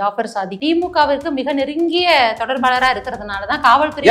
ஜாஃபர் சாதி திமுகவிற்கு மிக நெருங்கிய தொடர்பாளரா இருக்கிறதுனால தான் காவல்துறை.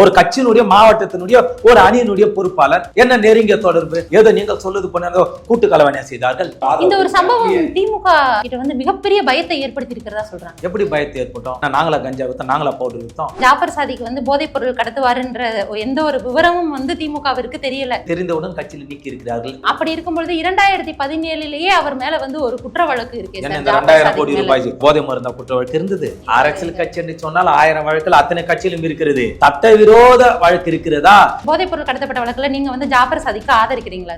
ஒரு கட்சியினுடைய மாவட்டத்தினுடைய ஒரு அணியினுடைய பொறுப்பாளர். என்ன நெருங்கிய தொடர்பு? ஏதோ நீங்கள் சொல்லுது போன கூட்டு கலவணியா செய்தார்கள். இந்த ஒரு சம்பவம் திமுக கிட்ட வந்து மிகப்பெரிய பயத்தை ஏற்படுத்தி இருக்கிறதா சொல்றாங்க. எப்படி பயத்தை ஏற்பட்டோம்? நாங்களா கஞ்சா வித்தோம் நாங்களா பவுடர் வித்தோம் ஜாஃபர் சாதிக்கு வந்து போதைப் பொருள் கடத்துவாருன்ற எந்த ஒரு விவரமும் வந்து திமுகவிற்கு தெரியல. தெரிந்தவுடன் கட்சியில் நீக்கி இருக்கிறார்கள் அப்படி இருக்கும் பொழுது இரண்டாயிரத்தி பதினேழுலயே அவர் மேல வந்து ஒரு குற்ற வழக்கு இருக்கு இந்த ரெண்டாயிரம் கோடி. ரூபாய் போதை மருந்தா குற்ற வழக்கு இருந்தது? அரசியல் கட்சி என்று சொன்னால் ஆயிரம் வழக்கில் அத்தனை கட்சியிலும் இருக்கிறது. சட்டவிரோத வழக்கு இருக்கிறதா? போதைப் பொருள் கடத்தப்பட்ட வழக்குல நீங்க வந்து ஜாஃபர் சாதிக்கு ஆதரிக்கிறீங்களா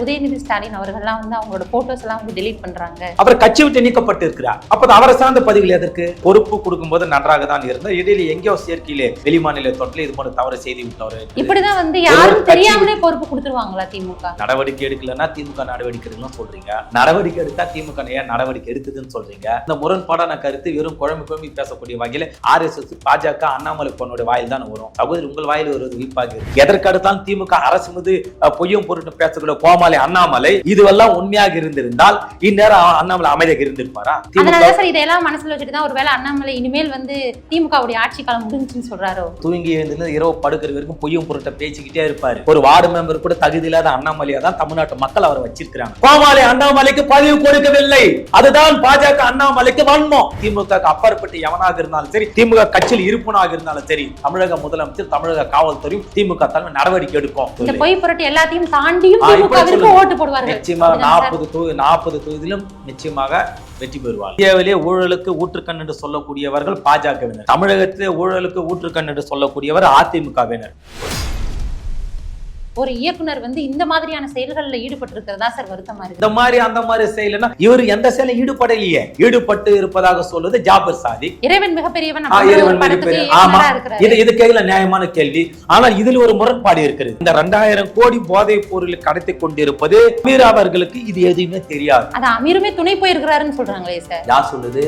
உதயநிதி ஸ்டாலின் அவர்கள்லாம் வந்து அவங்களோட போட்டோஸ் எல்லாம் வந்து டெலீட் பண்றாங்க. அவர் கட்சி விட்டு நீக்கப்பட்டு இருக்கிறார் அப்போது அவரை சார்ந்த பதிவுகள் எதற்கு? பொறுப்பு கொடுக்கும்போது நன்றாக தான் இருந்தார் இடையில எங்கேயோ சேர்க்கையிலே வெளிமாநில தொட்டில் இது போல தவறு செய்து விட்டவர். இப்படிதான் வந்து யாரும் தெரியாமலே பொறுப்பு கொடுத்துருவாங்களா திமுக? நடவடிக்கை எடுக்கலன்னா திமுக நடவடிக்கை எடுக்கணும்னு சொல்றீங்க. நடவடிக்கை எடுத்தா திமுக ஏன் நடவடிக்கை எடுத்ததுன்னு சொல்றீங்க? இந்த முரண்பாடான கருத்து வெறும் குழம்பு குழம்பி பேசக்கூடிய வகையில ஆர்எஸ்எஸ் பாஜக அண்ணாமலை பொண்ணுடைய வாயில் தான் வரும். சகோதரி உங்கள் வாயில் வருவது விப்பாக இருக்கு. எதற்கு அடுத்தாலும் திமுக அரசு மீது பொய்யும் பொருட்டு பேசக்கூடிய கோமாளி அண்ணாமலை இதுவெல்லாம் உண்மையாக இருந்திருந்தால் இந்நேரம் அண்ணாமலை அமைதியாக இருந்திருப்பாரா? அதனால சார் இதெல்லாம் மனசுல வச்சுட்டு தான் ஒருவேளை அண்ணாமலை இனிமேல் வந்து திமுகவுடைய ஆட்சி காலம் முடிஞ்சுன்னு சொல்றாரோ? தூங்கி எழுந்திருந்து இரவு படுக்கிற வரைக்கும் பொய்யும் பொருட்ட பேசிக்கிட்டே இருப்பாரு. ஒரு வார்டு மெம்பர் கூட தகுதி இல்லாத அண்ணாமலையா தான் தமிழ்நாட்டு மக்கள் அவரை வச்சிருக்கிறாங்க. கோமாளி அண்ணாமலைக்கு பதிவு கொடுக்கவில்லை. அதுதான் பாஜக அண்ணாமலைக்கு வன்மம். திமுக அப்பாற்பட்டு எவனாக இருந்தாலும் சரி திமுக கட்சியில் இருப்பனாக இருந்தாலும் சரி தமிழக முதலமைச்சர் தமிழக காவல்துறையும் திமுக தலைமை நடவடிக்கை இந்த எடுக்கும் பொய் புரட்டு எல்லாத்தையும் தாண்டியும் சொல்லுங்க. ஓட்டு போடுவார்கள் நிச்சயமாக? நாற்பது தொகுதி நாற்பது தொகுதியிலும் நிச்சயமாக வெற்றி பெறுவார் இந்தியாவிலே ஊழலுக்கு ஊற்றுக்கண் என்று சொல்லக்கூடியவர்கள் பாஜகவினர் தமிழகத்திலே ஊழலுக்கு ஊற்றுக்கண் என்று சொல்லக்கூடியவர் அதிமுகவினர் ஒரு இயக்குனர் வந்து இந்த மாதிரியான செயல்கள்ல ஈடுபட்டு இருக்கிறதா சார் வருத்தமா இருக்கு? இந்த மாதிரி அந்த மாதிரி செய்யலன்னா இவர் எந்த செயலும் ஈடுபடலையே. ஈடுபட்டு இருப்பதாக சொல்வது ஜாபர் சாதி. இறைவன் மிகப்பெரியவன் இறைவன் மிகப்பெரிய- ஆமா. இது இது கையில நியாயமான கேள்வி. ஆனால் இதில் ஒரு முரண்பாடு இருக்கிறது. இந்த ரெண்டாயிரம் கோடி போதைப் பொருள் கடத்தி கொண்டிருப்பது அமீர் அவர்களுக்கு இது எதுவுமே தெரியாது. அது அமீருமே துணை போயிருக்கிறாருன்னு சொல்றாங்களே சார். யார் சொல்லுது?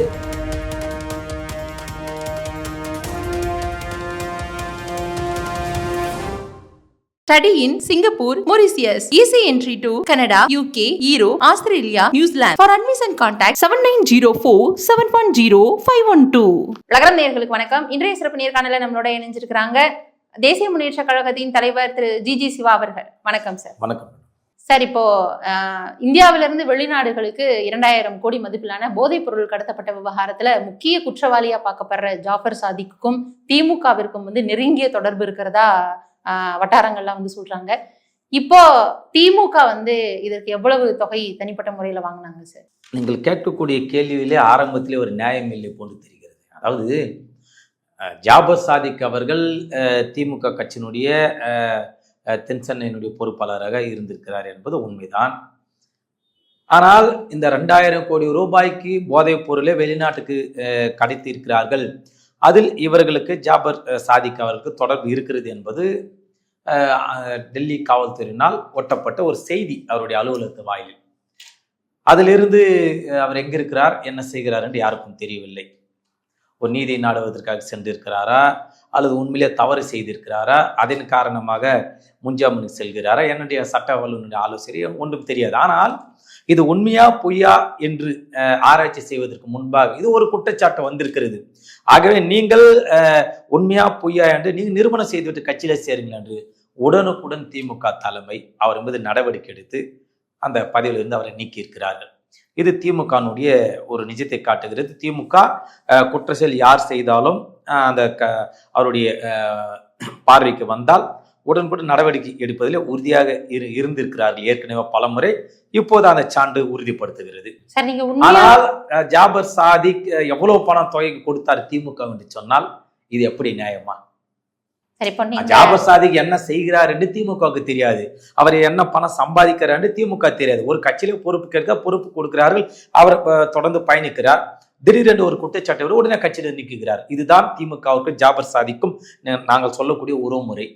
Study in Singapore, Mauritius. Easy entry to Canada, UK, Europe, Australia, New Zealand. For admission contact 7904 710 512. லகரம் நேயர்களுக்கு வணக்கம் இன்றைய சிறப்பு நேர்காணல நம்மளோட இணைஞ்சிருக்கிறாங்க தேசிய முன்னேற்ற கழகத்தின் தலைவர் திரு ஜி ஜி சிவா அவர்கள் வணக்கம் சார் வணக்கம் சார் இப்போ இந்தியாவிலிருந்து வெளிநாடுகளுக்கு இரண்டாயிரம் கோடி மதிப்பிலான போதைப் பொருள் கடத்தப்பட்ட விவகாரத்துல முக்கிய குற்றவாளியா பார்க்கப்படுற ஜாஃபர் சாதிக்குக்கும் திமுகவிற்கும் வந்து நெருங்கிய தொடர்பு இருக்கிறதா வட்டாரங்கள்லாம் வந்து சொல்றாங்க. இப்போ திமுக வந்து இதற்கு எவ்வளவு தொகை தனிப்பட்ட முறையில் வாங்கினாங்க சார்? நீங்கள் கேட்கக்கூடிய கேள்வியிலே ஆரம்பத்திலே ஒரு நியாயம் இல்லை போன்று தெரிகிறது. அதாவது ஜாபர் சாதிக் அவர்கள் திமுக கட்சியினுடைய தென்சென்னையினுடைய பொறுப்பாளராக இருந்திருக்கிறார் என்பது உண்மைதான். ஆனால் இந்த ரெண்டாயிரம் கோடி ரூபாய்க்கு போதைப் பொருளை வெளிநாட்டுக்கு அஹ், கடத்தி இருக்கிறார்கள் அதில் இவர்களுக்கு ஜாபர் சாதிக் அவர்களுக்கு தொடர்பு இருக்கிறது என்பது டெல்லி காவல்துறையினால் ஒட்டப்பட்ட ஒரு செய்தி அவருடைய அலுவலகத்து வாயிலில். அதிலிருந்து அவர் எங்கிருக்கிறார் என்ன செய்கிறார் என்று யாருக்கும் தெரியவில்லை. ஒரு நீதியை நாடுவதற்காக சென்றிருக்கிறாரா அல்லது உண்மையிலே தவறு செய்திருக்கிறாரா அதன் காரணமாக முன்ஜாமீனுக்கு செல்கிறாரா என்னுடைய சட்ட வல்லுநருடைய ஆலோசனை ஒன்றும் தெரியாது. ஆனால் இது உண்மையா பொய்யா என்று ஆராய்ச்சி செய்வதற்கு முன்பாக இது ஒரு குற்றச்சாட்டு வந்திருக்கிறது. ஆகவே நீங்கள் உண்மையா பொய்யா என்று நீங்கள் நிறுவனம் செய்துவிட்டு கட்சியில சேருங்கள் என்று உடனுக்குடன் திமுக தலைமை அவர் மீது நடவடிக்கை எடுத்து அந்த பதவியிலிருந்து அவரை நீக்கியிருக்கிறார்கள் இது திமுகனுடைய ஒரு நிஜத்தை காட்டுகிறது. திமுக குற்ற செயல் யார் செய்தாலும் அந்த க அவருடைய பார்வைக்கு வந்தால் உடனுக்குடன் நடவடிக்கை எடுப்பதில் உறுதியாக இரு இருந்திருக்கிறார்கள் ஏற்கனவே பலமுறை. இப்போது அந்த சான்று உறுதிப்படுத்துகிறது. ஆனால் ஜாபர் சாதிக் எவ்வளவு பணம் தொகை கொடுத்தார் திமுக என்று சொன்னால் இது எப்படி நியாயமா? ஜாபர் சாதிக் என்ன செய்கிறார் என்று திமுகவுக்கு தெரியாது. அவர் என்ன பணம் சம்பாதிக்கிறார் என்று திமுக தெரியாது. ஒரு கட்சியில பொறுப்பு கேட்க பொறுப்பு கொடுக்கிறார்கள். அவர் தொடர்ந்து பயணிக்கிறார். திடீரென்று ஒரு குற்றச்சாட்டை உடனே கட்சியில் நீக்குகிறார். இதுதான் திமுகவுக்கு ஜாபர் சாதிக்கும் நாங்கள் சொல்லக்கூடிய உறவுமுறை.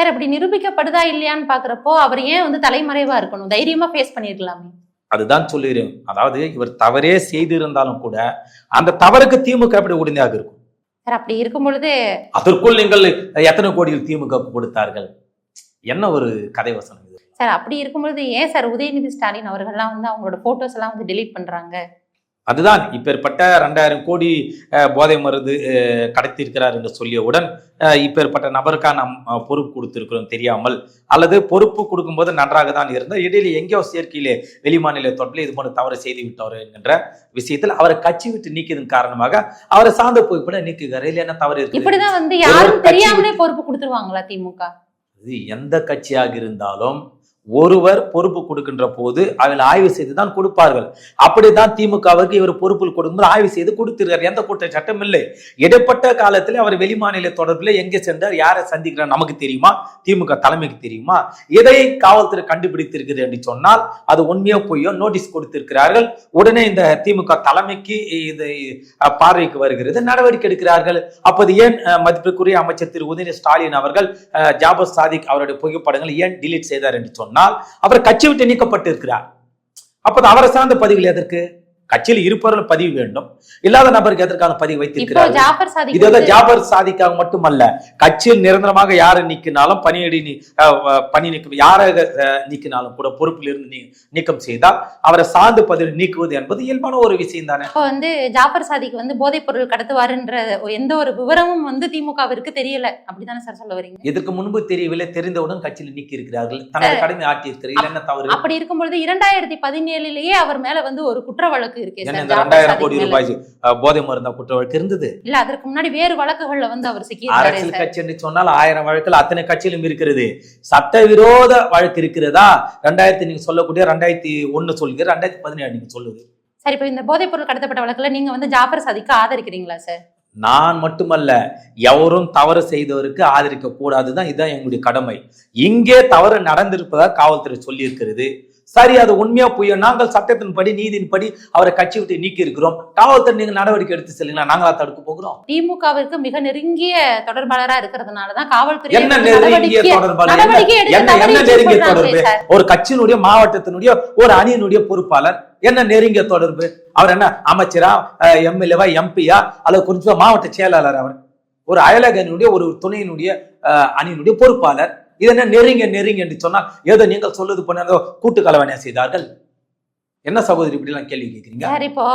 சார் அப்படி நிரூபிக்கப்படுதா இல்லையான்னு பாக்குறப்போ அவர் ஏன் வந்து தலைமறைவா இருக்கணும்? தைரியமா ஃபேஸ் பண்ணிருக்கலாமே. அதுதான் சொல்லுகிறேன். அதாவது இவர் தவறே செய்திருந்தாலும் கூட அந்த தவறுக்கு திமுக எப்படி உடனடியாக இருக்கும்? சார் அப்படி இருக்கும் பொழுது அதற்குள் நீங்கள் எத்தனை கோடியில் திமுக கொடுத்தார்கள்? என்ன ஒரு கதை வசனம் இது? சார் அப்படி இருக்கும்பொழுது ஏன் சார் உதயநிதி ஸ்டாலின் அவர்கள்லாம் வந்து அவங்களோட போட்டோஸ் எல்லாம் வந்து டெலீட் பண்றாங்க? அதுதான் இப்பேற்பட்ட ரெண்டாயிரம் கோடி போதை மருந்து கடத்தியிருக்கிறார் என்று சொல்லியவுடன் இப்பேற்பட்ட நபருக்கா நாம் பொறுப்பு கொடுத்திருக்கிறோம் தெரியாமல் அல்லது பொறுப்பு கொடுக்கும்போது நன்றாக தான் இருந்தால் இடையில எங்கேயோ சேர்க்கையிலே வெளிமாநில தொடர்பில் இது போன்ற தவறு செய்து விட்டவர் என்கின்ற விஷயத்தில் அவரை கட்சி விட்டு நீக்கியதன் காரணமாக அவரை சார்ந்த புகைப்பட நீக்குகிறார். இல்லை என்ன தவறு இருக்கு இப்படிதான் வந்து யாரும் தெரியாமலே பொறுப்பு கொடுத்துருவாங்களா திமுக? இது எந்த கட்சியாக இருந்தாலும் ஒருவர் பொறுப்பு கொடுக்கின்ற போது அதில் ஆய்வு செய்து தான் கொடுப்பார்கள். அப்படித்தான் திமுகவுக்கு இவர் பொறுப்பில் கொடுக்கும்போது ஆய்வு செய்து கொடுத்திருக்கார் எந்த குற்றச்சாட்டும் இல்லை. இடைப்பட்ட காலத்தில் அவர் வெளிமாநில தொடர்பில் எங்கே சென்றார்? யாரை சந்திக்கிறார்? நமக்கு தெரியுமா? திமுக தலைமைக்கு தெரியுமா? எதை காவல்துறை கண்டுபிடித்திருக்கிறது என்று சொன்னால் அது உண்மையோ பொய்யோ நோட்டீஸ் கொடுத்திருக்கிறார்கள். உடனே இந்த திமுக தலைமைக்கு இது பார்வைக்கு வருகிறது. நடவடிக்கை எடுக்கிறார்கள். அப்போது ஏன் மதிப்புக்குரிய மதிப்பிற்குரிய அமைச்சர் திரு உதயநிதி ஸ்டாலின் அவர்கள் அஹ், ஜாபர் சாதிக் அவருடைய புகைப்படங்களை ஏன் டிலீட் செய்தார் என்று சொன்னார் சொன்னால் அவர் கட்சி விட்டு நீக்கப்பட்டிருக்கிறார். அப்போது அவரை சார்ந்த பதிவுகள் எதற்கு? கட்சியில் இருப்பவர்கள் பதிவு வேண்டும். இல்லாத நபருக்கு எதற்கான பதிவு வைத்திருக்கிறார் இது வந்து ஜாபர் சாதிக்காக மட்டுமல்ல கட்சியில் நிரந்தரமாக யாரை நீக்கினாலும் பணியிடை பணி நீக்கம் யாரை நீக்கினாலும் கூட பொறுப்பில் இருந்து நீக்கம் செய்தால் அவரை சார்ந்து பதிவு நீக்குவது என்பது இயல்பான ஒரு விஷயம் தானே இப்போ வந்து ஜாஃபர் சாதிக் வந்து போதைப் பொருள் கடத்துவாருன்ற எந்த ஒரு விவரமும் வந்து திமுகவிற்கு தெரியல. அப்படிதானே சார் சொல்ல வரீங்க? இதற்கு முன்பு தெரியவில்லை தெரிந்தவுடன் கட்சியில் நீக்கி இருக்கிறார்கள் தனது கடமை ஆட்டியிருக்கிறார் இதுல என்ன தவறு? அப்படி இருக்கும்பொழுது இரண்டாயிரத்தி பதினேழுலயே அவர் மேல வந்து ஒரு குற்ற வழக்கு இருக்கே ரெண்டாயிரம் கோடி. ரூபாய் போதை மருந்தா குற்ற வழக்கு இருந்தது? இல்ல அதற்கு முன்னாடி வேறு வழக்குகள்ல வந்து அவர் சிக்கி அரசியல் கட்சி என்று சொன்னால் ஆயிரம் வழக்கில் அத்தனை கட்சியிலும் இருக்கிறது. சட்டவிரோத வழக்கு இருக்கிறதா? ரெண்டாயிரத்தி நீங்க சொல்லக்கூடிய ரெண்டாயிரத்தி ஒண்ணு சொல்கிற ரெண்டாயிரத்தி பதினேழு நீங்க சொல்லுது. சரி இப்போ இந்த போதைப் பொருள் கடத்தப்பட்ட வழக்குல நீங்க வந்து ஜாஃபர் சாதிக்கு ஆதரிக்கிறீங்களா சார்? நான் மட்டுமல்ல எவரும் தவறு செய்தவருக்கு ஆதரிக்க கூடாதுதான் இதுதான் எங்களுடைய கடமை. இங்கே தவறு நடந்திருப்பதாக காவல்துறை சொல்லி இருக்கிறது சரி அது உண்மையா பொய்யோ? நாங்கள் சட்டத்தின்படி நீதியின்படி அவரை கட்சி விட்டு நீக்கி இருக்கிறோம் காவல்துறை நீங்க நடவடிக்கை எடுத்து செல்லுங்களா நாங்களா தடுக்க போகிறோம். திமுகவிற்கு மிக நெருங்கிய தொடர்பாளரா இருக்கிறதுனாலதான் காவல்துறை என்ன நெருங்கிய தொடர்பாளர்? என்ன- என்ன நெருங்கிய தொடர்பு. ஒரு கட்சியினுடைய மாவட்டத்தினுடைய ஒரு அணியினுடைய பொறுப்பாளர். என்ன நெருங்கிய தொடர்பு? அவர் என்ன அமைச்சரா எம்எல்ஏவா எம்பியா? அல்லது குறிப்பா மாவட்ட செயலாளர் அவர்? ஒரு அயலகனுடைய ஒரு துணையினுடைய அணியினுடைய பொறுப்பாளர். இது என்ன நெருங்க நெருங்க என்று சொன்னால் ஏதோ நீங்கள் சொல்லுது பண்ணதோ கூட்டு கலவனையா செய்தார்கள். என்ன சகோதரி இப்படி எல்லாம் கேள்வி கேட்குறீங்க? சார் இப்போ?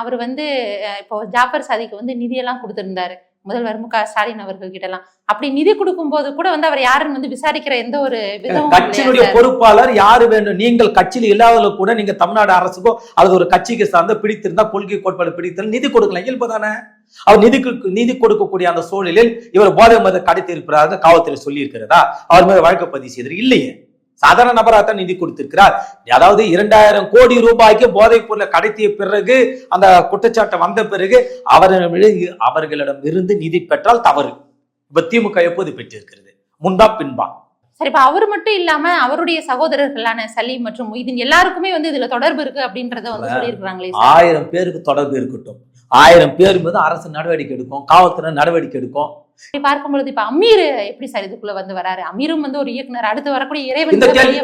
அவர் வந்து இப்போ ஜாஃபர் சாதிக்கு வந்து நிதியெல்லாம் கொடுத்திருந்தாரு. முதல்வர் மு க ஸ்டாலின் அவர்கள் கிட்ட எல்லாம் அப்படி நிதி கொடுக்கும் போது கூட வந்து அவர் யாருன்னு வந்து விசாரிக்கிற எந்த ஒரு கட்சியினுடைய? பொறுப்பாளர் யாரு வேண்டும்? நீங்கள் கட்சியில் இல்லாதவர்கள் கூட நீங்க தமிழ்நாடு அரசுக்கோ அல்லது ஒரு கட்சிக்கு சார்ந்த பிடித்திருந்தா கொள்கை கோட்பாடு பிடித்திருந்தா நிதி கொடுக்கலாம். இயல்புதானே அவர் நிதி நிதி கொடுக்கக்கூடிய அந்த சூழலில் இவர் போதை மத கடத்தி இருப்பதாக காவல்துறை சொல்லி இருக்கிறதா அவர் மேல வழக்கு பதிவு செய்தார் இல்லையே. சாதாரண நபராக தான் நிதி கொடுத்திருக்கிறார். அதாவது இரண்டாயிரம் கோடி ரூபாய்க்கு போதைப் பொருளை கடத்திய பிறகு அந்த குற்றச்சாட்டு வந்த பிறகு அவர்களிடம் அவர்களிடம் இருந்து நிதி பெற்றால் தவறு. இப்ப திமுக எப்போது பெற்றிருக்கிறது? முன்பா பின்பா. சரி இப்ப அவர் மட்டும் இல்லாம அவருடைய சகோதரர்களான சலீம் மற்றும் மொய்தீன் எல்லாருக்குமே வந்து இதுல தொடர்பு இருக்கு அப்படின்றத வந்து சொல்லியிருக்காங்களே சார். ஆயிரம் பேருக்கு தொடர்பு இருக்கட்டும். ஆயிரம் பேர் மீது அரசு நடவடிக்கை எடுக்கும் காவல்துறை நடவடிக்கை எடுக்கும். இப்படி பார்க்கும்பொழுது இப்ப அமீர் எப்படி சார் இதுக்குள்ள வந்து வராரு? அமீரும் வந்து ஒரு இயக்குனர் அடுத்து வரக்கூடிய இறைவன் இந்த கேள்வி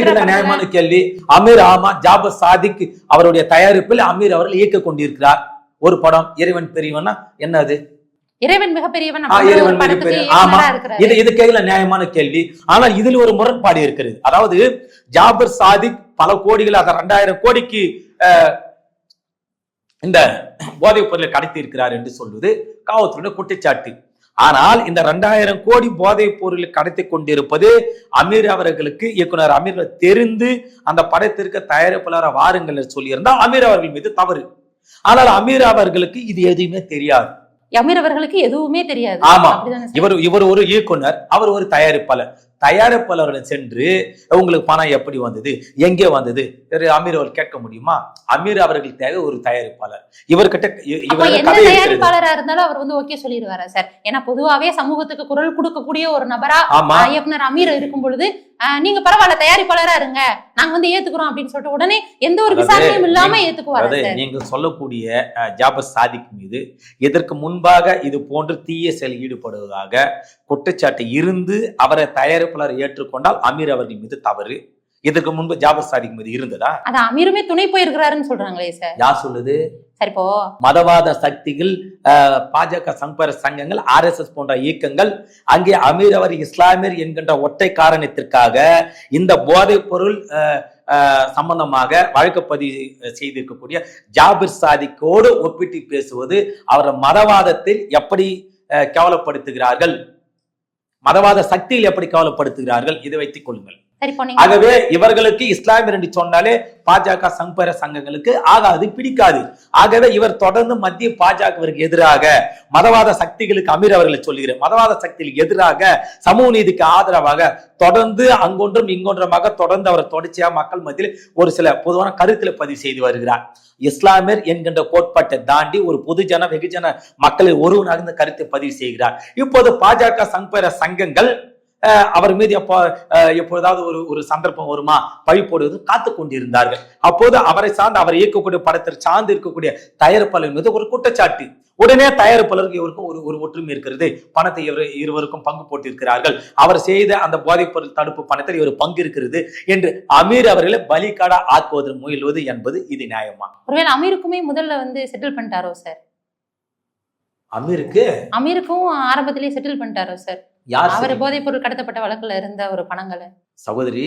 இந்த தான் நியாயமான கேள்வி? அமீர் ஆமா ஜாபர் சாதிக் அவருடைய தயாரிப்பில் அமீர் அவர்கள் இயக்க கொண்டிருக்கிறார். ஒரு படம் இறைவன் பெரியவனா என்னது? இறைவன் மிகப்பெரியவன் இறைவன் ஒரு படத்துக்கு மிகப்பெரிய- ஆமா. இது இது கேள்வியில நியாயமான கேள்வி? ஆனால் இதில் ஒரு முரண்பாடு இருக்கிறது. அதாவது ஜாபர் சாதிக் பல கோடிகள் அதை ரெண்டாயிரம் கோடிக்கு இந்த போதைப் பொருளை கடத்தி இருக்கிறார் என்று சொல்வது காவல்துறையுடைய குற்றச்சாட்டு. ஆனால் இந்த ரெண்டாயிரம் கோடி போதைப் பொருளை கடத்தி கொண்டிருப்பது அமீர் அவர்களுக்கு இயக்குனர் அமீர் தெரிந்து அந்த படத்திற்கு தயாரிப்பாளர் வாருங்கள் என்று சொல்லியிருந்தால் அமீர் அவர்கள் மீது தவறு. ஆனால் அமீர் அவர்களுக்கு இது எதுவுமே தெரியாது. அமீர் அவர்களுக்கு எதுவுமே தெரியாது. ஆமா. இவர் இவர் ஒரு இயக்குனர் அவர் ஒரு தயாரிப்பாளர். தயாரிப்பாளருடன் சென்று உங்களுக்கு பணம் எப்படி வந்தது? எங்கே வந்தது? அமீர் அவர் கேட்க முடியுமா? அமீர் அவர்கள் தேவை ஒரு தயாரிப்பாளர். இவர்கிட்ட தயாரிப்பாளரா இருந்தாலும் அவர் வந்து ஓகே சொல்லிடுவாரா சார். ஏன்னா பொதுவாவே சமூகத்துக்கு குரல் கொடுக்கக்கூடிய ஒரு நபரா இயக்குனர் அமீர் இருக்கும் பொழுது நீங்க பரவாயில்ல தயாரிப்பாளரா இருங்க. நாங்க வந்து ஏத்துக்கிறோம் அப்படின்னு சொல்லிட்டு உடனே எந்த ஒரு விசாரணையும் இல்லாம நீங்க- ஏத்துக்குவாரா நீங்கள் சொல்லக்கூடிய அஹ், ஜாபர் சாதிக் மீது இதற்கு முன்பாக இது போன்று தீய செயல் ஈடுபடுவதாக குற்றச்சாட்டு இருந்து அவரை தயாரிப்பாளர் ஏற்றுக்கொண்டால் அமீர் அவர்கள் மீது தவறு. இதற்கு முன்பு ஜாபர் சாதிக் மீது இருந்ததா? அது அமீருமே துணை போயிருக்கிறாருன்னு சொல்றாங்களே சார். யார் சொல்லுது? சரி இப்போ மதவாத சக்திகள் பாஜக சங்கர சங்கங்கள் ஆர்எஸ்எஸ் போன்ற இயக்கங்கள் அங்கே அமீர் அவர் இஸ்லாமியர் என்கின்ற ஒற்றை காரணத்திற்காக இந்த போதைப் பொருள் சம்பந்தமாக வழக்கு பதிவு செய்திருக்கக்கூடிய ஜாபிர் சாதிக்கோடு ஒப்பிட்டு பேசுவது அவரை மதவாதத்தில் எப்படி கேவலப்படுத்துகிறார்கள்? மதவாத சக்தியில் எப்படி கேவலப்படுத்துகிறார்கள்? இதை வைத்துக் கொள்ளுங்கள். ஆகவே இவர்களுக்கு இஸ்லாம் என்று சொன்னாலே பாஜக சங்கர சங்கங்களுக்கு ஆகாது பிடிக்காது. ஆகவே இவர் தொடர்ந்து மத்திய பாஜகவிற்கு எதிராக மதவாத சக்திகளுக்கு அமீர் அவர்களை சொல்கிறார் மதவாத சக்திகளுக்கு எதிராக சமூக நீதிக்கு ஆதரவாக தொடர்ந்து அங்கொன்றும் இங்கொன்றுமாக தொடர்ந்து அவர் தொடர்ச்சியாக மக்கள் மத்தியில் ஒரு சில பொதுவான கருத்தில் பதிவு செய்து வருகிறார். இஸ்லாமியர் என்கின்ற கோட்பாட்டை தாண்டி ஒரு பொதுஜன வெகுஜன மக்களை ஒருவனாக இந்த கருத்தை பதிவு செய்கிறார். இப்போது பாஜக சங்கர சங்கங்கள் அவர் மீது எப்போ எப்பொழுதாவது ஒரு ஒரு சந்தர்ப்பம் வருமா? பழி போடுவது காத்து கொண்டிருந்தார்கள். அப்போது அவரை சார்ந்து அவர் இயக்கக்கூடிய படத்தில் சார்ந்து இருக்கக்கூடிய தயாரிப்பாளர் மீது ஒரு குற்றச்சாட்டு. உடனே தயாரிப்பாளருக்கு இவருக்கும் ஒரு ஒரு ஒற்றுமை இருக்கிறது. பணத்தை இவர் இருவருக்கும் பங்கு போட்டிருக்கிறார்கள். அவர் செய்த அந்த போதைப் பொருள் தடுப்பு பணத்தில் இவர் பங்கு இருக்கிறது என்று அமீர் அவர்களை பலிக்காடா ஆக்குவது முயல்வது என்பது இது நியாயமா? ஒருவேளை அமீருக்குமே முதல்ல வந்து செட்டில் பண்ணிட்டாரோ சார் அமீருக்கு? அமீருக்கும் ஆரம்பத்திலேயே செட்டில் பண்ணிட்டாரோ சார் யார் அவர்? போதைப் பொருள் கடத்தப்பட்ட வழக்குல இருந்த ஒரு பணங்களை. சகோதரி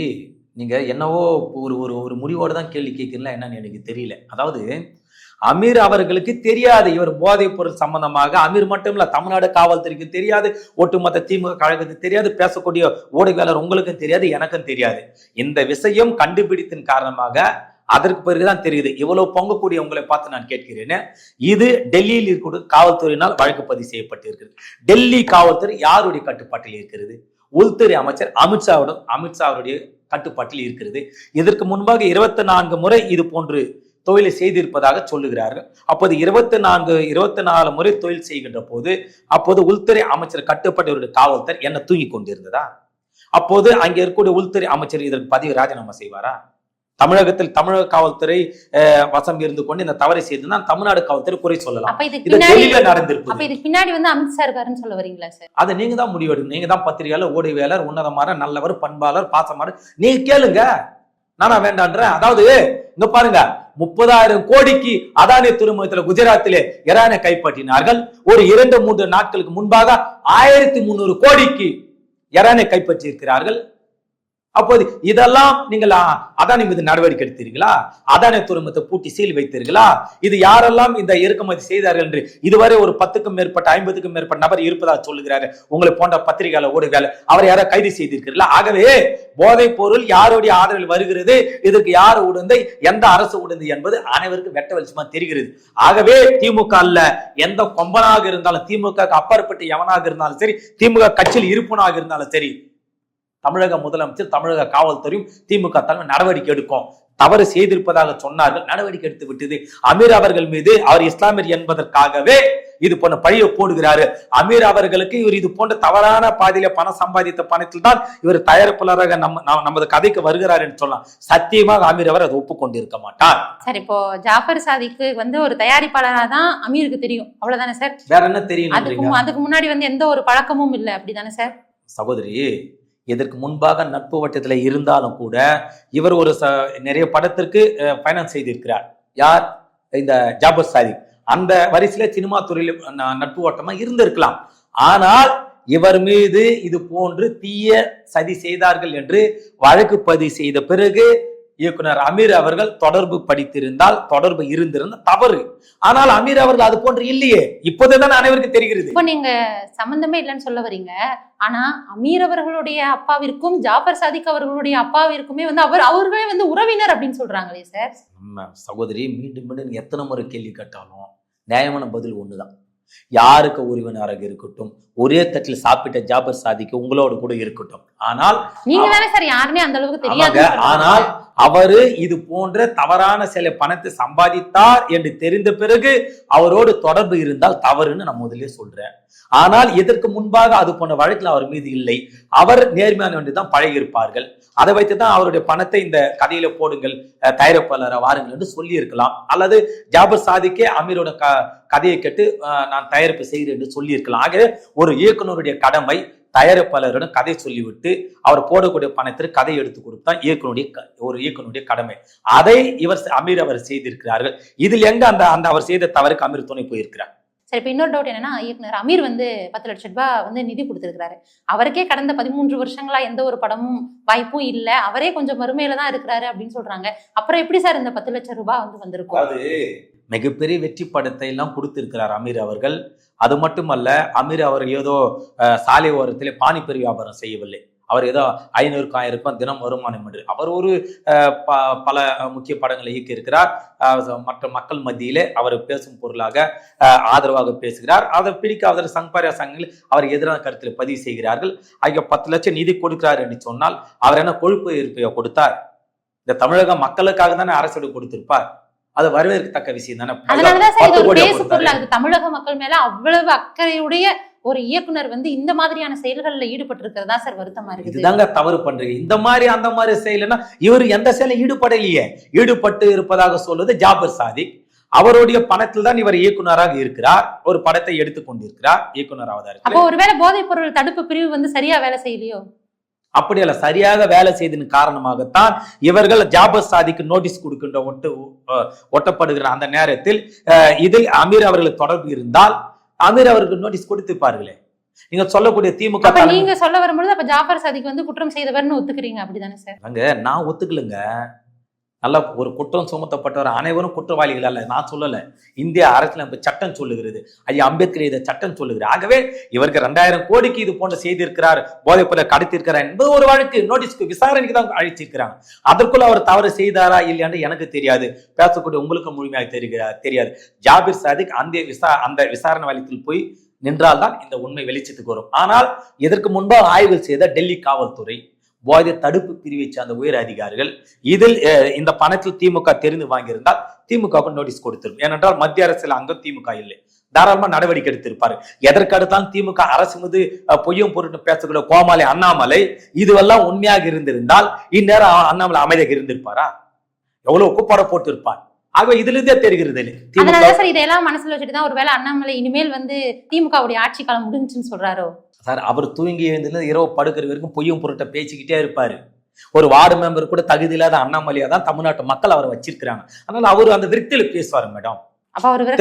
நீங்க என்னவோ ஒரு ஒரு ஒரு முடிவோடு தான் கேள்வி கேட்கிறீங்களா என்னன்னு எனக்கு தெரியல. அதாவது அமீர் அவர்களுக்கு தெரியாது இவர் போதைப் பொருள் சம்பந்தமாக. அமீர் மட்டும் இல்ல தமிழ்நாடு காவல்துறைக்கு தெரியாது ஒட்டுமொத்த திமுக கழகத்துக்கு தெரியாது பேசக்கூடிய ஊடகவியலாளர் உங்களுக்கும் தெரியாது எனக்கும் தெரியாது. இந்த விஷயம் கண்டுபிடித்தின் காரணமாக அதற்கு பிறகுதான் தெரியுது இவ்வளவு பொங்கக்கூடிய உங்களை பார்த்து நான் கேட்கிறேன் இது டெல்லியில் இருக்கக்கூடிய காவல்துறையினால் வழக்கு பதிவு செய்யப்பட்டிருக்கிறது. டெல்லி காவல்துறை யாருடைய கட்டுப்பாட்டில் இருக்கிறது? உள்துறை அமைச்சர் அமித்ஷாவுடன் அமித்ஷா அவருடைய கட்டுப்பாட்டில் இருக்கிறது. இதற்கு முன்பாக இருபத்தி நான்கு முறை இது போன்று தொழிலை செய்திருப்பதாக சொல்லுகிறார்கள். அப்போது இருபத்தி நான்கு இருபத்தி நாலு முறை தொழில் செய்கின்ற போது அப்போது உள்துறை அமைச்சர் கட்டுப்பட்டவருடைய காவல்துறை என்ன தூங்கி கொண்டிருந்ததா? அப்போது அங்கே இருக்கக்கூடிய உள்துறை அமைச்சர் இதற்கு பதிவு ராஜினாமா செய்வாரா? தமிழகத்தில் தமிழக காவல்துறை வசம் இருந்து கொண்டு இந்த தவறை செய்துதான் தமிழ்நாடு காவல்துறை குறை சொல்லலாம். இது டெல்லியில இதுக்கு பின்னாடி வந்து அமித்ஷா இருக்காருன்னு சொல்ல வரீங்களா சார்? அதை நீங்க தான் முடிவெடுக்கணும் நீங்க தான் பத்திரிகையாளர் ஊடகவியலாளர் உன்னதமான நல்லவர் பண்பாளர் பாசமாளர் நீங்க கேளுங்க. நானா வேண்டான்றேன். அதாவது இங்க பாருங்க. முப்பதாயிரம் கோடிக்கு அதானி துறைமுகத்துல குஜராத்திலே இரானை கைப்பற்றினார்கள். ஒரு இரண்டு மூன்று நாட்களுக்கு முன்பாக ஆயிரத்தி முந்நூறு கோடிக்கு இரானை கைப்பற்றி இருக்கிறார்கள் அப்போது இதெல்லாம் நீங்கள் அதானி மீது நடவடிக்கை எடுத்தீர்களா? அதானி துறைமுகத்தை பூட்டி சீல் வைத்தீர்களா? இது யாரெல்லாம் இந்த இறக்குமதி செய்தார்கள் என்று இதுவரை ஒரு பத்துக்கும் மேற்பட்ட ஐம்பதுக்கும் மேற்பட்ட நபர் இருப்பதாக சொல்லுகிறாரு உங்களை போன்ற பத்திரிகையாளர் ஊடகங்கள் அவர் யாரோ கைது செய்திருக்கிறீர்களா? ஆகவே போதைப் பொருள் யாருடைய ஆதரவில் வருகிறது? இதற்கு யார் உடந்தை? எந்த அரசு உடந்தை என்பது அனைவருக்கும் வெட்ட வெளிச்சமா தெரிகிறது. ஆகவே திமுக அல்ல எந்த கொம்பனாக இருந்தாலும் திமுக அப்பாற்பட்டு எவனாக இருந்தாலும் சரி திமுக கட்சியில் இருப்பனாக இருந்தாலும் சரி தமிழக முதலமைச்சர் தமிழக காவல்துறையும் திமுக தலைமை நடவடிக்கை எடுக்கும். தவறு செய்திருப்பதாக சொன்னார்கள் நடவடிக்கை எடுத்து விட்டது. அமீர் அவர்கள் மீது அவர் இஸ்லாமியர் என்பதற்காகவே இது போன்ற பழியை போடுகிறாரு. அமீர் அவர்களுக்கு இவர் இது போன்ற தவறான பாதையில பணம் சம்பாதித்த பணத்தில் தான் இவர் தயாரிப்பாளராக நம்ம நமது கதைக்கு வருகிறார் என்று சொல்லலாம். சத்தியமாக அமீர் அவர் அதை ஒப்புக்கொண்டிருக்க மாட்டார். சார் இப்போ ஜாஃபர் சாதிக்கு வந்து ஒரு தயாரிப்பாளரா தான் அமீருக்கு தெரியும். அவ்வளவுதானே சார்? வேற என்ன தெரியும் அதுக்கு முன்னாடி வந்து எந்த ஒரு பழக்கமும் இல்லை. அப்படிதானே சார்? சகோதரி இதற்கு முன்பாக நட்பு வட்டத்தில் இருந்தாலும் கூட இவர் ஒரு ச நிறைய படத்திற்கு ஃபைனான்ஸ் செய்திருக்கிறார். யார்? இந்த ஜாபர் சாதிக். அந்த வரிசையில சினிமா துறையில் நட்பு வட்டமா இருந்திருக்கலாம். ஆனால் இவர் மீது இது போன்று தீய சதி செய்தார்கள் என்று வழக்கு பதிவு செய்த பிறகு இயக்குனர் அமீர் அவர்கள் தொடர்பு படித்திருந்தால் தொடர்பு இருந்திருந்த தவறு. ஆனால் அமீர் அவர்கள் அது போன்று இல்லையே. இப்போதுதான் அனைவருக்கும் தெரிகிறது. இப்போ நீங்க சம்பந்தமே இல்லைன்னு சொல்ல வரீங்க. ஆனா அமீர் அவர்களுடைய அப்பாவிற்கும் ஜாஃபர் சாதிக் அவர்களுடைய அப்பாவிற்குமே வந்து அவர் அவர்களே வந்து உறவினர் அப்படின்னு சொல்றாங்களே சார் நம்ம சகோதரி மீண்டும் மீண்டும் எத்தனை முறை கேள்வி கேட்டாலும் நியாயமான பதில் ஒண்ணுதான். யாருக்கு உறவினராக இருக்கட்டும் ஒரே தட்டில் சாப்பிட்ட ஜாபர் சாதிக்கு உங்களோடு கூட இருக்கட்டும். ஆனால் நீங்க தானே சார் யாருமே அந்த அளவுக்கு தெரியாது ஆனால் அவரு இது போன்ற தவறான சில பணத்தை சம்பாதித்தார் என்று தெரிந்த பிறகு அவரோடு தொடர்பு இருந்தால் தவறுன்னு நான் முதலே சொல்றேன். ஆனால் இதற்கு முன்பாக அது போன்ற வழக்கில் அவர் மீது இல்லை. அவர் நேர்மையான வேண்டி தான் பழகியிருப்பார்கள். அதை வைத்து தான் அவருடைய பணத்தை இந்த கதையில போடுங்கள் அஹ், தயாரிப்பாளரை வாருங்கள் என்று சொல்லி இருக்கலாம் அல்லது ஜாபர் சாதிக்கே அமீரோட க கதையை கேட்டு நான் தயாரிப்பு செய்கிறேன் என்று சொல்லியிருக்கலாம். ஆகவே ஒரு இயக்குனருடைய கடமை தயாரிப்பாளரிடம் கதை சொல்லிவிட்டு அவர் போடக்கூடிய பணத்திற்கு கதை எடுத்து கொடுத்தா இயக்குனுடைய ஒரு இயக்குனுடைய கடமை. அதை இவர் அமீர் அவர் செய்திருக்கிறார்கள். இதில் எங்க அந்த அந்த அவர் செய்த தவறுக்கு அமீர் துணை போயிருக்கிறார்? சரி இப்ப இன்னொரு டவுட் என்னன்னா இயக்குனர் அமீர் வந்து பத்து லட்சம் ரூபாய் வந்து நிதி கொடுத்திருக்காரு அவருக்கே கடந்த பதிமூன்று வருஷங்களா எந்த ஒரு படமும் வாய்ப்பும் இல்ல. அவரே கொஞ்சம் மறுமையில தான் இருக்கிறாரு அப்படின்னு சொல்றாங்க. அப்புறம் எப்படி சார் இந்த பத்து லட்சம் ரூபாய் வந்து வந்திருக்கும்? மிகப்பெரிய வெற்றி படத்தை எல்லாம் கொடுத்திருக்கிறார் அமீர் அவர்கள். அது மட்டுமல்ல அமீர் அவர் ஏதோ சாலை ஓரத்திலே பானிப்பெரி வியாபாரம் செய்யவில்லை. அவர் ஏதோ ஐநூறுக்கும் ஆயிரம் தினம் வருமானம் என்று. அவர் ஒரு ப- பல முக்கிய படங்களை இயக்கியிருக்கிறார். மற்ற மக்கள் மத்தியிலே அவர் பேசும் பொருளாக ஆதரவாக பேசுகிறார். அதை பிடிக்காத சங்பாரியா சங்கங்கள் அவர் எதிரான கருத்தில் பதிவு செய்கிறார்கள். ஆகிய பத்து லட்சம் நிதி கொடுக்கிறார் என்று சொன்னால் அவர் என்ன கொழுப்பு இருப்பையோ கொடுத்தார். இந்த தமிழக மக்களுக்காக தானே அரசு கொடுத்திருப்பார். அது வரவேற்கத்தக்க விஷயம் தானே? அதனாலதான் சார் இது பத்து ஒரு கோடியா பேசு கொடுத்தாரு. பொருளாகுது தமிழக மக்கள் மேல அவ்வளவு அக்கறையுடைய ஒரு இயக்குனர் வந்து இந்த மாதிரியான செயல்கள்ல ஈடுபட்டு இருக்கிறதா சார் வருத்தமா இருக்குது? இதுதாங்க தவறு பண்றீங்க. இந்த மாதிரி அந்த மாதிரி செய்யலைன்னா இவர் எந்த செயலும் ஈடுபடலையே? ஈடுபட்டு இருப்பதாக சொல்வது ஜாபர் சாதிக். அவருடைய பணத்தில் தான் இவர் இயக்குனராக இருக்கிறார். ஒரு படத்தை எடுத்துக் கொண்டிருக்கிறார். இயக்குனர் அவதாரத்தில் அப்போ ஒருவேளை போதைப் பொருள் தடுப்பு பிரிவு வந்து சரியா வேலை செய்யலையோ? அப்படி அல்ல சரியாக வேலை செய்ததன் காரணமாகத்தான் இவர்கள் ஜாபர் சாதிக்கு நோட்டீஸ் கொடுக்கின்ற ஒட்டு ஒட்டப்படுகிற அந்த நேரத்தில் இதில் அமீர் அவர்களுக்கு தொடர்பு இருந்தால் அமீர் அவருக்கு நோட்டீஸ் கொடுத்திருப்பார்களே நீங்க சொல்லக்கூடிய திமுக நீங்க சொல்ல வரும்பொழுது அப்ப ஜாஃபர் சாதிக் வந்து குற்றம் செய்தவர்னு ஒத்துக்கிறீங்க அப்படிதானே சார் அங்க நான் ஒத்துக்கலுங்க. நல்லா ஒரு குற்றம் சுமத்தப்பட்டவர் அனைவரும் குற்றவாளிகள் அல்ல. நான் சொல்லலை. இந்திய அரசியலமைப்பு சட்டம் சொல்லுகிறது. ஐயா அம்பேத்கர் இதை சட்டம் சொல்லுகிறது. ஆகவே இவருக்கு ரெண்டாயிரம் கோடிக்கு இது போன்ற செய்திருக்கிறார் போதைப் பொருளை கடத்திருக்கிறார் என்பது ஒரு வழக்கு. நோட்டீஸ்க்கு விசாரணைக்கு தான் அழைச்சிருக்கிறாங்க அதற்குள்ள அவர் தவறு செய்தாரா இல்லையான்னு எனக்கு தெரியாது. பேசக்கூடிய உங்களுக்கு முழுமையாக தெரிகிறார் தெரியாது. ஜாபிர் சாதிக் அந்த விசா அந்த விசாரணை வலயத்தில் போய் நின்றால்தான் இந்த உண்மை வெளிச்சத்துக்கு வரும். ஆனால் இதற்கு முன்பாக ஆய்வுகள் செய்த டெல்லி காவல்துறை போதை தடுப்பு பிரிவை சார்ந்த உயர் அதிகாரிகள். இதில் இந்த பணத்தில் திமுக தெரிந்து வாங்கியிருந்தால் திமுகவுக்கு நோட்டீஸ் கொடுத்திருக்கும் ஏனென்றால் மத்திய அரசில் அங்கம் திமுக இல்லை. தாராளமா நடவடிக்கை எடுத்திருப்பாரு. எதற்கடுத்தாலும் திமுக அரசு மீது பொய்யும் பொருட்டு பேசக்கூடிய கோமாளி அண்ணாமலை இதுவெல்லாம் உண்மையாக இருந்திருந்தால் இந்நேரம் அண்ணாமலை அமைதியாக இருந்திருப்பாரா? எவ்வளவு கூப்பாட போட்டு இருப்பார் ஆகவே இதுல இருந்தே தெரிகிறது திமுக சார் இதெல்லாம் மனசுல வச்சுட்டு தான் ஒருவேளை அண்ணாமலை இனிமேல் வந்து திமுகவுடைய ஆட்சி காலம் முடிஞ்சுன்னு சொல்றாரோ? சார் அவர் தூங்கி எழுந்திருந்து இரவு படுக்கிற வரைக்கும் பொய்யும் பொருட்டை பேசிக்கிட்டே இருப்பாரு. ஒரு வார்டு மெம்பர் கூட தகுதி இல்லாத அண்ணாமலையா தான் தமிழ்நாட்டு மக்கள் அவரை வச்சிருக்கிறாங்க. அதனால அவர் அந்த விருத்தியில பேசுவாரு மேடம்.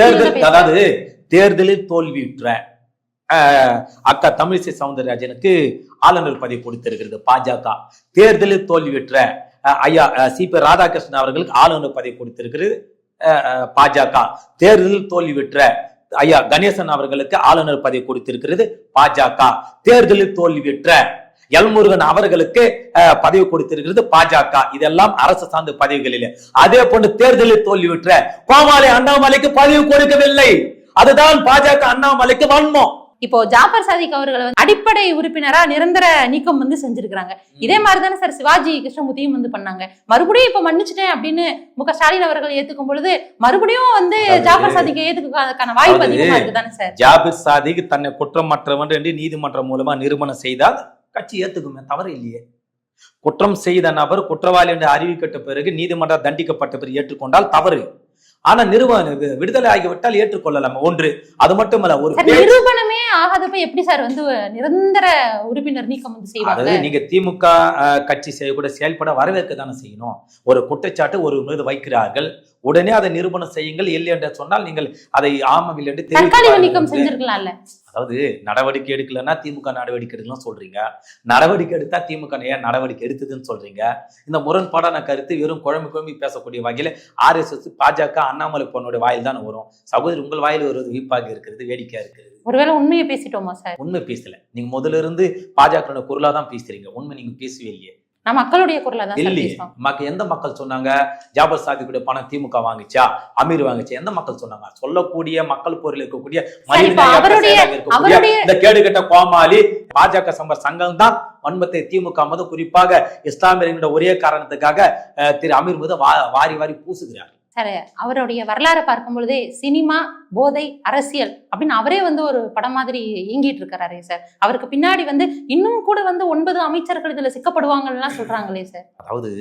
தேர்தல். அதாவது தேர்தலில் தோல்வியுற்ற அக்கா தமிழிசை சவுந்தரராஜனுக்கு ஆளுநர் பதவி கொடுத்திருக்கிறது பாஜக. தேர்தலில் தோல்வியுற்ற ஐயா சிபி ராதாகிருஷ்ணன் அவர்களுக்கு ஆளுநர் பதவி கொடுத்திருக்கிறது பாஜக. தேர்தலில் தோல்வியுற்ற ஐயா கணேசன் அவர்களுக்கு ஆளுநர் பதவி கொடுத்திருக்கிறது பாஜக. தேர்தலில் தோல்வியுற்ற எல்முருகன் அவர்களுக்கு பதவி கொடுத்திருக்கிறது பாஜக. இதெல்லாம் அரசு சார்ந்த பதவிகளில். அதே போன்று தேர்தலில் தோல்வியுற்ற கோமாளி அண்ணாமலைக்கு பதவி கொடுக்கவில்லை. அதுதான் பாஜக அண்ணாமலைக்கு வன்மம். இப்போ ஜாஃபர் சாதிக் அவர்களை வந்து அடிப்படை உறுப்பினரா நிரந்தர நீக்கம் வந்து செஞ்சிருக்காங்க இதே மாதிரிதானே சார் சிவாஜி கிருஷ்ணமூர்த்தியும் வந்து பண்ணாங்க. மறுபடியும் இப்ப மன்னிச்சிட்டேன் அப்படின்னு மு க ஸ்டாலின் அவர்கள் ஏத்துக்கும் பொழுது மறுபடியும் வந்து ஜாஃபர் சாதிக்கை ஏத்துக்கிறதுக்கான வாய்ப்பு அதிகமா இருக்குதானே சார்? ஜாபிர் சாதிக் தன்னை குற்றமற்றவன் என்று நீதிமன்றம் மூலமா நிரூபணம் செய்தால் கட்சி ஏத்துக்குமே தவறு இல்லையே. குற்றம் செய்த நபர் குற்றவாளி என்று அறிவிக்கப்பட்ட பிறகு நீதிமன்றம் தண்டிக்கப்பட்ட பிறகு ஏற்றுக்கொண்டால் தவறு. ஆனா நிறுவன வி- விடுதலை ஆகிவிட்டால் ஏற்றுக்கொள்ளலாம். ஒன்று. அது மட்டுமல்ல ஒரு சார் பேச்சு- நிரூபணமே ஆகாதப்ப எப்படி சார் வந்து நிரந்தர உறுப்பினர் நீக்கம் வந்து செய்வாங்க? நீங்க திமுக கட்சி செய்யக்கூட செயல்பட வரவேற்க தானே செய்யணும். ஒரு குற்றச்சாட்டு ஒரு மீது வைக்கிறார்கள். உடனே அதை நிரூபணம் செய்யுங்கள் இல்லை என்று சொன்னால் நீங்கள் அதை ஆமவில் என்று. செஞ்சிருக்கலாம்ல. அதாவது நடவடிக்கை எடுக்கலன்னா திமுக நடவடிக்கை எடுக்கலாம் சொல்றீங்க. நடவடிக்கை எடுத்தா திமுக ஏன் நடவடிக்கை எடுத்ததுன்னு சொல்றீங்க? இந்த முரண்பாடான கருத்து வெறும் குழம்பு குழம்பி பேசக்கூடிய வகையில ஆர்எஸ்எஸ் பாஜக அண்ணாமலை பொண்ணுடைய வாயில் தான் வரும். சகோதரி உங்கள் வாயில் வருவது வீப்பாக இருக்கிறது வேடிக்கையா இருக்கிறது. ஒருவேளை உண்மையை பேசிட்டோமா சார்? உண்மை பேசல. நீங்க முதல்ல இருந்து பாஜக குரலா தான் பேசுறீங்க. உண்மை நீங்க பேசவே இல்லையே. நான் மக்களுடைய குரலை தான் இல்லையே. பேசுவோம் மக்க எந்த மக்கள் சொன்னாங்க? ஜாபர் சாதிக்குடைய பணம் திமுக வாங்குச்சா? அமீர் வாங்குச்சா? எந்த மக்கள் சொன்னாங்க? சொல்லக்கூடிய மக்கள் பொருள் இருக்கக்கூடிய இந்த கேடுகட்ட கோமாளி பாஜக சம்ப சங்கம் தான் வன்மத்தை திமுக மதம் குறிப்பாக இஸ்லாமியர்களுடைய ஒரே காரணத்துக்காக திரு அமீர் மீது வாரி வாரி பூசுகிறார். அவருடைய வரலாறை பார்க்கும் பொழுதே சினிமா போதை அரசியல் அப்படின்னு அவரே வந்து ஒரு படம் மாதிரி இயங்கிட்டு இருக்கிறாரே சார் அவருக்கு பின்னாடி வந்து இன்னும் கூட வந்து ஒன்பது அமைச்சர்கள் இதுல சிக்கப்படுவாங்கலாம் சொல்றாங்களே சார் அதாவது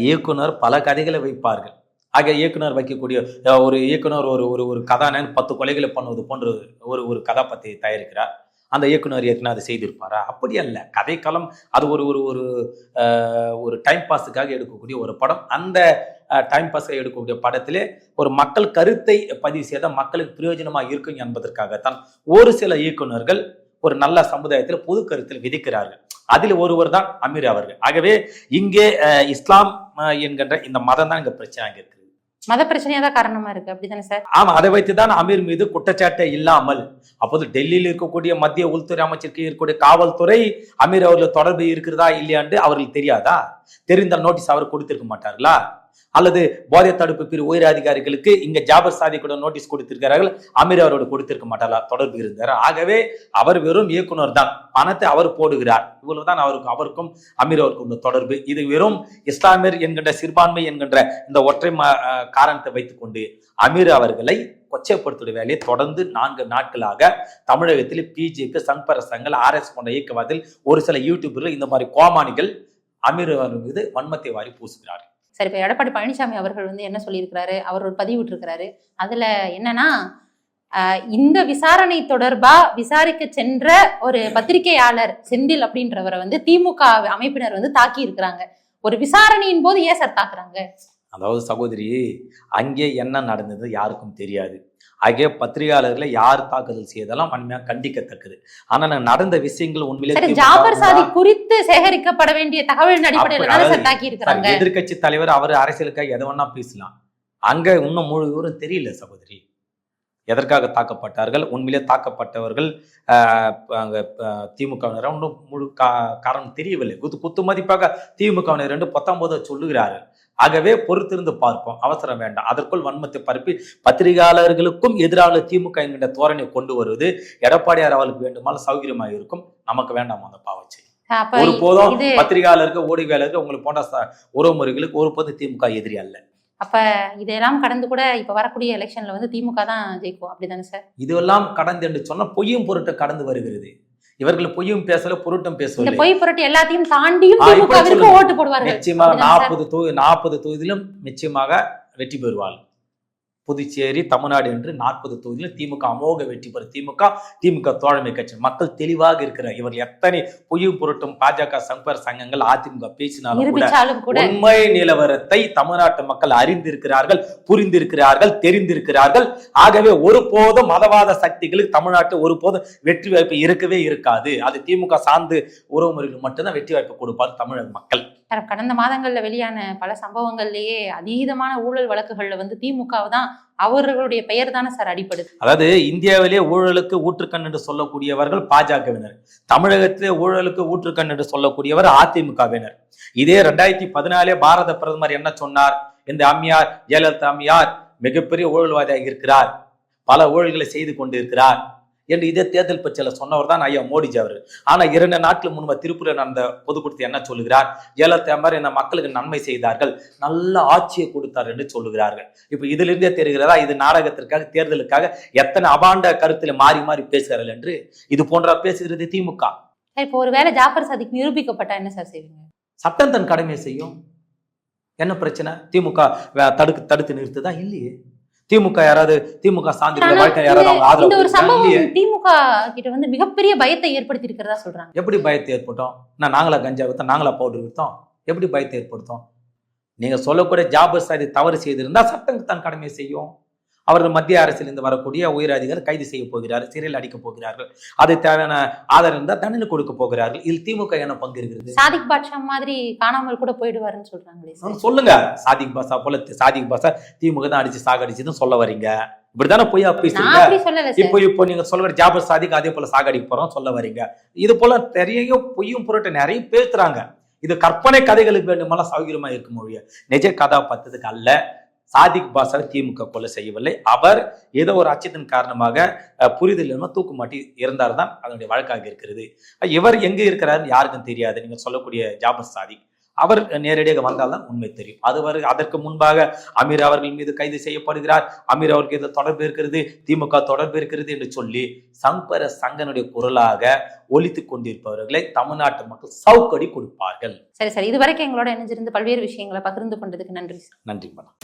இயக்குனர் பல கதைகளை வைப்பார்கள். ஆக இயக்குனர் வைக்கக்கூடிய அஹ், ஒரு இயக்குனர் ஒரு ஒரு ஒரு கதாநாயகன் பத்து கொலைகளை பண்ணுவது போன்ற ஒரு ஒரு கதாபாத்திரத்தை தயாரிக்கிறார். அந்த இயக்குனர் ஏற்கனவே அதை செய்திருப்பாரா? அப்படி அல்ல. கதைக்களம் அது ஒரு ஒரு ஒரு ஒரு டைம் பாஸுக்காக எடுக்கக்கூடிய ஒரு படம். அந்த டைம் பாஸை எடுக்கக்கூடிய படத்திலே ஒரு மக்கள் கருத்தை பதிவு செய்தால் மக்களுக்கு பிரயோஜனமாக இருக்கும் என்பதற்காகத்தான் ஒரு சில இயக்குனர்கள் ஒரு நல்ல சமுதாயத்தில் பொது கருத்தில் விதிக்கிறார்கள். அதில் ஒருவர் தான் அமீர் அவர்கள். ஆகவே இங்கே இஸ்லாம் என்கின்ற இந்த மதம் தான் இங்க பிரச்சனையாக இருக்குது மத பிரச்சனையா தான் காரணமா இருக்கு. அப்படிதானே சார்? ஆமா அதை வைத்துதான் அமீர் மீது குற்றச்சாட்டை இல்லாமல் அப்போது டெல்லியில் இருக்கக்கூடிய மத்திய உள்துறை அமைச்சருக்கு இருக்கக்கூடிய காவல்துறை அமீர் அவர்கள் தொடர்பு இருக்கிறதா இல்லையாண்டு அவர்களுக்கு தெரியாதா? தெரிந்தால் நோட்டீஸ் அவர் கொடுத்திருக்க மாட்டார்களா? அல்லது போதை தடுப்பு பிரிவு உயர் அதிகாரிகளுக்கு இங்க ஜாபர் சாதி கூட நோட்டீஸ் கொடுத்திருக்கிறார்கள். அமீர் அவரோட கொடுத்திருக்க மாட்டாரா? தொடர்பு இருந்தார்? ஆகவே அவர் வெறும் இயக்குனர் தான். பணத்தை அவர் போடுகிறார். இவ்வளவுதான் அவருக்கு அவருக்கும் அமீர் அவருக்கும் உள்ள தொடர்பு. இது வெறும் இஸ்லாமியர் என்கின்ற சிறுபான்மை என்கின்ற இந்த ஒற்றை ம- காரணத்தை வைத்துக்கொண்டு அமீர் அவர்களை கொச்சைப்படுத்துடைய வேலையை தொடர்ந்து நான்கு நாட்களாக தமிழகத்தில் பிஜேபி சங்பர சங்கல் ஆர்எஸ் போன்ற இயக்கவாதில் ஒரு சில யூடியூபர்கள் இந்த மாதிரி கோமானிகள் அமீர் அவர்கள் மீது வன்மத்தை வாரி பூசுகிறார் சரி இப்ப எடப்பாடி பழனிசாமி அவர்கள் வந்து என்ன சொல்லியிருக்கிறாரு? அவர் ஒரு பதிவிட்டிருக்கிறாரு அதுல என்னன்னா ஆஹ் இந்த விசாரணை தொடர்பா விசாரிக்க சென்ற ஒரு பத்திரிகையாளர் செந்தில் அப்படின்றவரை வந்து திமுக அமைப்பினர் வந்து தாக்கி இருக்கிறாங்க ஒரு விசாரணையின் போது ஏன் சார் தாக்குறாங்க? அதாவது சகோதரி அங்கே என்ன நடந்தது யாருக்கும் தெரியாது. ஆகிய பத்திரிகையாளர்களை யார் தாக்குதல் செய்தெல்லாம் வன்மையாக கண்டிக்கத்தக்கது. ஆனா நடந்த விஷயங்கள் உண்மையிலே ஜாபர் சாதி குறித்து சேகரிக்கப்பட வேண்டிய தகவலின் அடிப்படையில எதிர்கட்சி தலைவர் அவர் அரசியலுக்காக எதை வேணா பேசலாம். அங்க இன்னும் முழு விவரம் தெரியல சகோதரி. எதற்காக தாக்கப்பட்டார்கள்? உண்மையிலே தாக்கப்பட்டவர்கள் ஆஹ், அங்க திமுகவினர் இன்னும் முழு கா காரணம் தெரியவில்லை. குத்து குத்து மதிப்பாக திமுகவினர் ரெண்டு பத்தொன்பது சொல்லுகிறார்கள். ஆகவே பொறுத்திருந்து பார்ப்போம். அவசரம் வேண்டாம். அதற்குள் வன்மத்தை பரப்பி பத்திரிகையாளர்களுக்கும் எதிராக திமுக என்கின்ற தோரணை கொண்டு வருவது எடப்பாடியார் அவர்களுக்கு வேண்டுமானால் சௌகரியமாக இருக்கும். நமக்கு வேண்டாம் அந்த பாவச்சை ஒரு போதும் பத்திரிகையாளருக்கு ஊடகவியலாளருக்கு உங்களுக்கு போன்ற உறவுமுறைகளுக்கு ஒரு போதும் திமுக எதிரி அல்ல. அப்ப இதெல்லாம் கடந்து கூட இப்ப வரக்கூடிய எலெக்ஷன்ல வந்து திமுக தான் ஜெயிக்கும். அப்படிதானே சார்? இதுவெல்லாம் கடந்து என்று சொன்னா பொய்யும் பொருட்டு கடந்து வருகிறது. இவர்கள் பொய்யும் பேசல பொருட்டும் பேசவில்லை பொய் புரட்டு எல்லாத்தையும் தாண்டியும். ஓட்டு போடுவார்கள் நிச்சயமாக? நாற்பது தொகுதி நாற்பது தொகுதியிலும் நிச்சயமாக வெற்றி பெறுவாள் புதுச்சேரி தமிழ்நாடு என்று நாற்பது தொகுதியிலும் திமுக அமோக வெற்றி பெறும். திமுக திமுக தோழமை கட்சி. மக்கள் தெளிவாக இருக்கிறார் இவர்கள் எத்தனை பொய்யும் பொருட்டும் பாஜக சங்கர் சங்கங்கள் அதிமுக பேசினாலும் கூட உண்மை நிலவரத்தை தமிழ்நாட்டு மக்கள் அறிந்திருக்கிறார்கள் புரிந்திருக்கிறார்கள் தெரிந்திருக்கிறார்கள். ஆகவே ஒருபோதும் மதவாத சக்திகளுக்கு தமிழ்நாட்டில் ஒருபோதும் வெற்றி வாய்ப்பு இருக்கவே இருக்காது. அது திமுக சார்ந்து உறவுமுறைகள் மட்டும்தான் வெற்றி வாய்ப்பு கொடுப்பார் தமிழக மக்கள். கடந்த மாதங்கள்ல வெளியான பல சம்பவங்கள்லயே அதீதமான ஊழல் வழக்குகள்ல வந்து திமுகவை தான் அவர்களுடைய பெயர் தானே சார் அடிப்படுது அதாவது இந்தியாவிலே ஊழலுக்கு ஊற்றுக்கண் என்று சொல்லக்கூடியவர்கள் பாஜகவினர். தமிழகத்திலே ஊழலுக்கு ஊற்றுக்கண் என்று சொல்லக்கூடியவர் அதிமுகவினர். இதே ரெண்டாயிரத்தி பதினாலே பாரத பிரதமர் என்ன சொன்னார்? இந்த அம்மையார் ஜெயலலிதா அம்மையார் மிகப்பெரிய ஊழல்வாதியாக இருக்கிறார். பல ஊழல்களை செய்து கொண்டிருக்கிறார். என்று இதே தேர்தல் பட்சியில் சொன்னவர் தான் ஐயா மோடிஜி அவர். ஆனா இரண்டு நாட்கள் முன்பு திருப்பூரில் நடந்த பொதுக்கூட்டத்தில் என்ன சொல்லுகிறார்? ஜெயலலிதா அம்மையார் இந்த மக்களுக்கு நன்மை செய்தார்கள் நல்ல ஆட்சியை கொடுத்தார் என்று சொல்லுகிறார்கள். இப்ப இதிலிருந்தே தெரிகிறதா? இது நாடகத்திற்காக தேர்தலுக்காக எத்தனை அபாண்ட கருத்துல மாறி மாறி பேசுகிறார்கள் என்று இது போன்ற பேசுகிறது திமுக. இப்போ ஒருவேளை ஜாஃபர் சாதிக் நிரூபிக்கப்பட்டா என்ன சார் செய்வீங்க? சட்டம் தன் கடமையை செய்யும். என்ன பிரச்சனை? திமுக தடுக்கு தடுத்து நிறுத்துதா? இல்லையே. திமுக யாராவது திமுக ஆனா, வழக்கை யாராவது அவங்க ஆதரவு திமுக கிட்ட வந்து மிகப்பெரிய பயத்தை ஏற்படுத்தி இருக்கிறதா சொல்றாங்க. எப்படி பயத்தை ஏற்பட்டோம்? நான் நாங்களா கஞ்சா வித்தோம் நாங்களா பவுடர் வித்தோம். எப்படி பயத்தை ஏற்படுத்தோம்? நீங்க சொல்லக்கூடிய ஜாபர் சாதி தவறு செய்திருந்தா சட்டம் தன் கடமையை செய்யும். அவர்கள் மத்திய அரசிலிருந்து வரக்கூடிய உயர் அதிகாரி கைது செய்ய போகிறார்கள் சிறையில் அடிக்கப் போகிறார்கள். அது தேவையான ஆதாரம் இருந்தால் தண்டனை கொடுக்க போகிறார்கள். இதில் திமுக என்ன பங்கு இருக்கிறது? சாதிக் பாட்ஷா மாதிரி காணாமல் கூட போயிடுவாருன்னு சொல்றாங்களே சார். சொல்லுங்க. சாதிக் பாஷா போல சாதிக் பாஷா திமுக தான் அடிச்சு சாகடிச்சுன்னு சொல்ல வரீங்க. இப்படித்தானே பொய்யா பேசுறீங்க? இப்போ இப்போ நீங்க சொல்ற ஜாபர் சாதிக் அதே போல சாகடிக்க போறோம் சொல்ல வரீங்க. இது போல நிறைய பொய்யும் பொருட்டு நிறைய பேசுறாங்க இது கற்பனை கதைகளுக்கு வேண்டுமெல்லாம் சௌகரியமா இருக்கும் மொழிய. நிஜ கதாபாத்திரத்துக்கு அல்ல. சாதிக் பாஷா திமுக கொலை செய்யவில்லை. அவர் ஏதோ ஒரு அச்சத்தின் காரணமாக புரிதல் இல்லாம தூக்கு மாட்டி இறந்தார் தான் அதனுடைய வழக்காக இருக்கிறது. இவர் எங்க இருக்கிறாருன்னு யாருக்கும் தெரியாது. நீங்க சொல்லக்கூடிய ஜாபர் சாதிக். அவர் நேரடியாக வந்தால்தான் உண்மை தெரியும். அது வரை அதற்கு முன்பாக அமீர் அவர்கள் மீது கைது செய்யப்படுகிறார். அமீர் அவருக்கு இது தொடர்பு இருக்கிறது. திமுக தொடர்பு இருக்கிறது என்று சொல்லி சங்கர சங்கனுடைய குரலாக ஒலித்துக் கொண்டிருப்பவர்களை தமிழ்நாட்டு மக்கள் சவுக்கடி கொடுப்பார்கள். சரி சார். இதுவரைக்கும் எங்களோட இணைஞ்சிருந்து பல்வேறு விஷயங்களை பகிர்ந்து கொண்டதுக்கு நன்றி நன்றி மேடம்.